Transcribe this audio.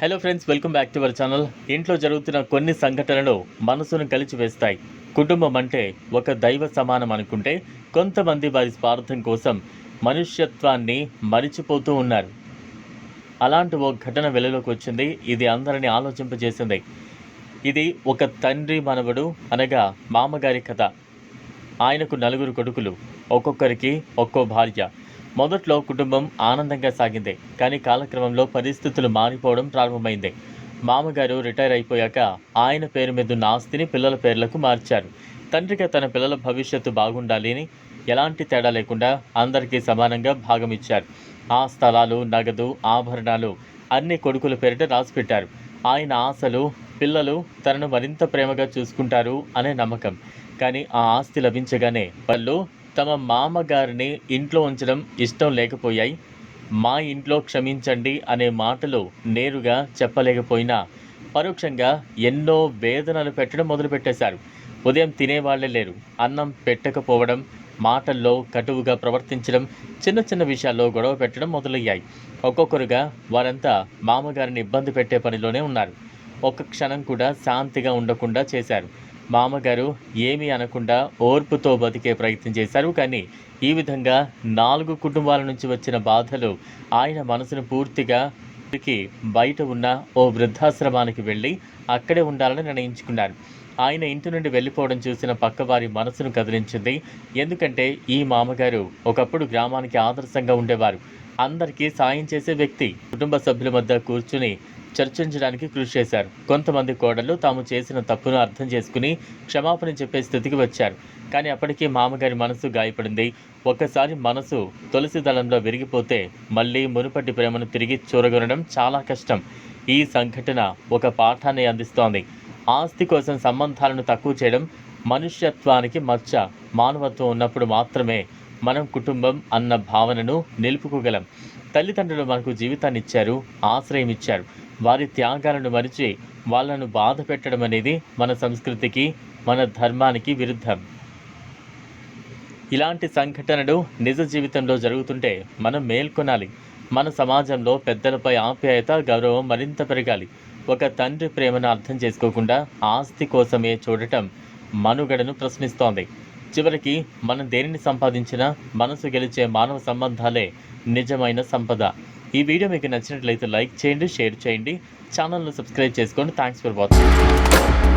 Hello friends welcome back to our channel ఇంట్లో జరుగుతున్న కొన్ని సంఘటనలు మనసును కలిచివేస్తాయి. కుటుంబం అంటే ఒక దైవ సమానం అనుకుంటే కొంతమంది వారి స్వార్థం కోసం మనుష్యత్వాన్ని మరిచిపోతూ ఉన్నారు. అలాంటి ఓ ఘటన వెలుగులోకి వచ్చింది. ఇది అందరిని ఆలోచింపజేసింది. ఇది ఒక తండ్రి మనవడు అనగా మామగారి కథ. ఆయనకు నలుగురు కొడుకులు. ఒక్కొక్కరికి ఒక్కో భార్య. మొదట్లో కుటుంబం ఆనందంగా సాగింది కానీ కాలక్రమంలో పరిస్థితులు మారిపోవడం ప్రారంభమైంది. మామగారు రిటైర్ అయిపోయాక ఆయన పేరు మీద ఉన్న ఆస్తిని పిల్లల పేర్లకు మార్చారు. తండ్రిగా తన పిల్లల భవిష్యత్తు బాగుండాలి అని ఎలాంటి తేడా లేకుండా అందరికీ సమానంగా భాగం ఇచ్చారు. ఆ స్థలాలు నగదు ఆభరణాలు అన్ని కొడుకుల పేరిట రాసిపెట్టారు. ఆయన ఆశలు పిల్లలు తనను మరింత ప్రేమగా చూసుకుంటారు అనే నమ్మకం. కానీ ఆ ఆస్తి లభించగానే వాళ్ళు తమ మామగారిని ఇంట్లో ఉంచడం ఇష్టం లేకపోయాయి. మా ఇంట్లో క్షమించండి అనే మాటలు నేరుగా చెప్పలేకపోయినా పరోక్షంగా ఎన్నో వేదనలు పెట్టడం మొదలుపెట్టేశారు. ఉదయం తినేవాళ్ళే లేరు. అన్నం పెట్టకపోవడం మాటల్లో కటువుగా ప్రవర్తించడం చిన్న చిన్న విషయాల్లో గొడవ పెట్టడం మొదలయ్యాయి. ఒక్కొక్కరుగా వారంతా మామగారిని ఇబ్బంది పెట్టే పనిలోనే ఉన్నారు. ఒక్క క్షణం కూడా శాంతిగా ఉండకుండా చేశారు. మామగారు ఏమీ అనకుండా ఓర్పుతో బతికే ప్రయత్నం చేశారు. కానీ ఈ విధంగా నాలుగు కుటుంబాల నుంచి వచ్చిన బాధలు ఆయన మనసును పూర్తిగా బయట ఉన్న ఓ వృద్ధాశ్రమానికి వెళ్ళి అక్కడే ఉండాలని నిర్ణయించుకున్నారు. ఆయన ఇంటి నుండి వెళ్ళిపోవడం చూసిన పక్కవారి మనసును కదిలించింది. ఎందుకంటే ఈ మామగారు ఒకప్పుడు గ్రామానికి ఆదర్శంగా ఉండేవారు. అందరికీ సాయం చేసే వ్యక్తి కుటుంబ సభ్యుల మధ్య కూర్చుని చర్చించడానికి కృషి చేశారు. కొంతమంది కోడళ్ళు తాము చేసిన తప్పును అర్థం చేసుకుని క్షమాపణ చెప్పే స్థితికి వచ్చారు. కానీ అప్పటికే మామగారి మనసు గాయపడింది. ఒక్కసారి మనసు తులసి దళంలో విరిగిపోతే మళ్ళీ మునుపటి ప్రేమను తిరిగి చూరగొనడం చాలా కష్టం. ఈ సంఘటన ఒక పాఠాన్ని అందిస్తోంది. ఆస్తి కోసం సంబంధాలను తక్కువ చేయడం మనుష్యత్వానికి మచ్చ మానవత్వం ఉన్నప్పుడు మాత్రమే మనం కుటుంబం అన్న భావనను నిలుపుకోగలం. తల్లిదండ్రులు మనకు జీవితాన్ని ఇచ్చారు ఆశ్రయం ఇచ్చారు వారి త్యాగాలను మరిచి వాళ్ళను బాధ పెట్టడం అనేది మన సంస్కృతికి మన ధర్మానికి విరుద్ధం. ఇలాంటి సంఘటనలు నిజ జీవితంలో జరుగుతుంటే మనం మేల్కొనాలి. మన సమాజంలో పెద్దలపై ఆప్యాయత గౌరవం మరింత పెరగాలి. ఒక తండ్రి ప్రేమను అర్థం చేసుకోకుండా ఆస్తి కోసమే చూడటం మనుగడను ప్రశ్నిస్తోంది. చివరికి మనం దేనిని సంపాదించినా మనసు గెలిచే మానవ సంబంధాలే నిజమైన సంపద. ఈ వీడియో మీకు నచ్చినట్లయితే లైక్ చేయండి షేర్ చేయండి. ఛానల్ను సబ్స్క్రైబ్ చేసుకోండి. Thanks for watching